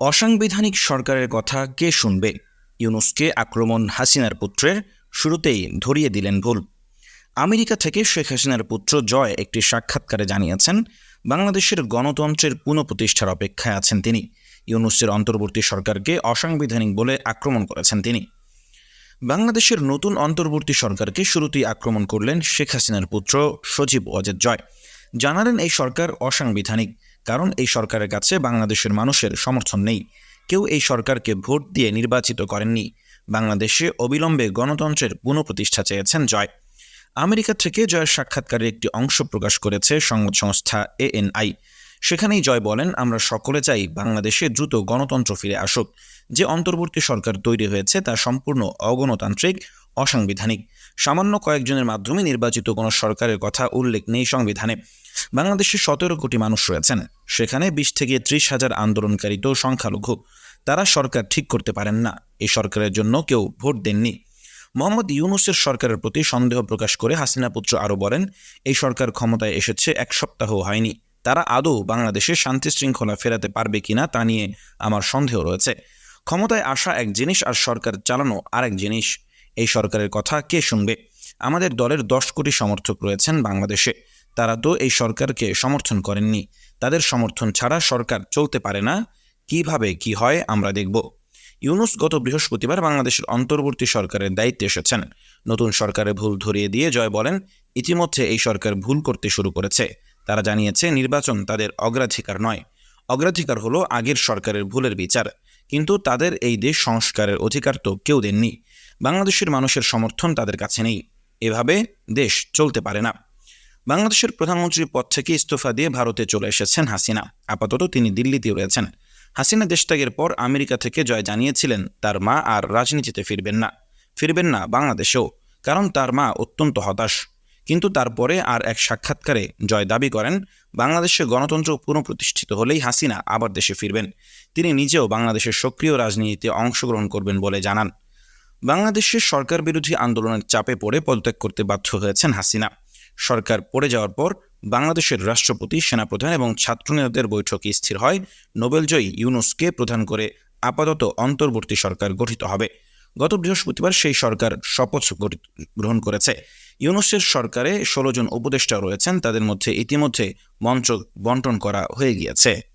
অসাংবিধানিক সরকারের কথা কে শুনবে? ইউনুসকে আক্রমণ হাসিনার পুত্রের শুরুতেই ধরিয়ে দিলেন ভুল। আমেরিকা থেকে শেখ হাসিনার পুত্র জয় একটি সাক্ষাৎকারে জানিয়েছেন, বাংলাদেশের গণতন্ত্রের পুনঃপ্রতিষ্ঠার অপেক্ষায় আছেন তিনি। ইউনুসের অন্তর্বর্তী সরকারকে অসাংবিধানিক বলে আক্রমণ করেছেন তিনি। বাংলাদেশের নতুন অন্তর্বর্তী সরকারকে শুরুতেই আক্রমণ করলেন শেখ হাসিনার পুত্র সজীব ওয়াজেদ জয়। জানালেন এই সরকার অসাংবিধানিক। কারণ এই সরকারের কাছে বাংলাদেশের মানুষের সমর্থন নেই। কেউ এই সরকারকে ভোট দিয়ে নির্বাচিত করেননি। বাংলাদেশে অবিলম্বে গণতন্ত্রের পুনঃপ্রতিষ্ঠা চেয়েছেন জয়। আমেরিকা থেকে জয়ের সাক্ষাৎকারের একটি অংশ প্রকাশ করেছে সংবাদ সংস্থা এএনআই। সেখানেই জয় বলেন, আমরা সকলে চাই বাংলাদেশে দ্রুত গণতন্ত্র ফিরে আসুক। যে অন্তর্বর্তী সরকার তৈরি হয়েছে তা সম্পূর্ণ অগণতান্ত্রিক অসাংবিধানিক। সামান্য কয়েকজনের মাধ্যমে নির্বাচিত কোনো সরকারের কথা উল্লেখ নেই সংবিধানে। বাংলাদেশে সতেরো কোটি মানুষ রয়েছেন। সেখানে বিশ থেকে ত্রিশ হাজার আন্দোলনকারী তো সংখ্যালঘু। তারা সরকার ঠিক করতে পারেন না। এই সরকারের জন্য কেউ ভোট দেননি। মোহাম্মদ ইউনুসের সরকারের প্রতি সন্দেহ প্রকাশ করে হাসিনা পুত্র আরও বলেন, এই সরকার ক্ষমতায় এসেছে, এক সপ্তাহ হয়নি। তারা আদৌ বাংলাদেশে শান্তি শৃঙ্খলা ফেরাতে পারবে কিনা তা নিয়ে আমার সন্দেহ রয়েছে। ক্ষমতায় আসা এক জিনিস আর সরকার চালানো আরেক জিনিস। এই সরকারের কথা কে শুনবে? আমাদের দলের দশ কোটি সমর্থক রয়েছেন বাংলাদেশে। তারা তো এই সরকারকে সমর্থন করেননি। তাদের সমর্থন ছাড়া সরকার চলতে পারে না। কীভাবে কি হয় আমরা দেখব। ইউনুস গত বৃহস্পতিবার বাংলাদেশের অন্তর্বর্তী সরকারের দায়িত্বে এসেছেন। নতুন সরকারের ভুল ধরিয়ে দিয়ে জয় বলেন, ইতিমধ্যে এই সরকার ভুল করতে শুরু করেছে। তারা জানিয়েছে, নির্বাচন তাদের অগ্রাধিকার নয়। অগ্রাধিকার হলো আগের সরকারের ভুলের বিচার। কিন্তু তাদের এই দেশ সংস্কারের অধিকার তো কেউ দেননি। বাংলাদেশের মানুষের সমর্থন তাদের কাছে নেই। এভাবে দেশ চলতে পারে না। বাংলাদেশের প্রধানমন্ত্রীর পদ থেকে ইস্তফা দিয়ে ভারতে চলে এসেছেন হাসিনা। আপাতত তিনি দিল্লিতে রয়েছেন। হাসিনা দেশত্যাগের পর আমেরিকা থেকে জয় জানিয়েছিলেন, তার মা আর রাজনীতিতে ফিরবেন না। ফিরবেন না বাংলাদেশেও, কারণ তার মা অত্যন্ত হতাশ। কিন্তু তারপরে আর এক সাক্ষাৎকারে জয় দাবি করেন, বাংলাদেশে গণতন্ত্র পুনঃপ্রতিষ্ঠিত হলেই হাসিনা আবার দেশে ফিরবেন। তিনি নিজেও বাংলাদেশের সক্রিয় রাজনীতিতে অংশগ্রহণ করবেন বলে জানান। বাংলাদেশের সরকার বিরোধী আন্দোলনের চাপে পড়ে পদত্যাগ করতে বাধ্য হয়েছেন হাসিনা। সরকার পড়ে যাওয়ার পর বাংলাদেশের রাষ্ট্রপতি, সেনাপ্রধান এবং ছাত্রনেতাদের বৈঠকে স্থির হয়। নোবেলজয়ী ইউনুসকে প্রধান করে আপাতত অন্তর্বর্তী সরকার গঠিত হবে। গত বৃহস্পতিবার সেই সরকার শপথ গ্রহণ করেছে। ইউনুসের সরকারে ষোলো জন উপদেষ্টা রয়েছেন। তাদের মধ্যে ইতিমধ্যে মন্ত্রক বন্টন করা হয়ে গিয়েছে।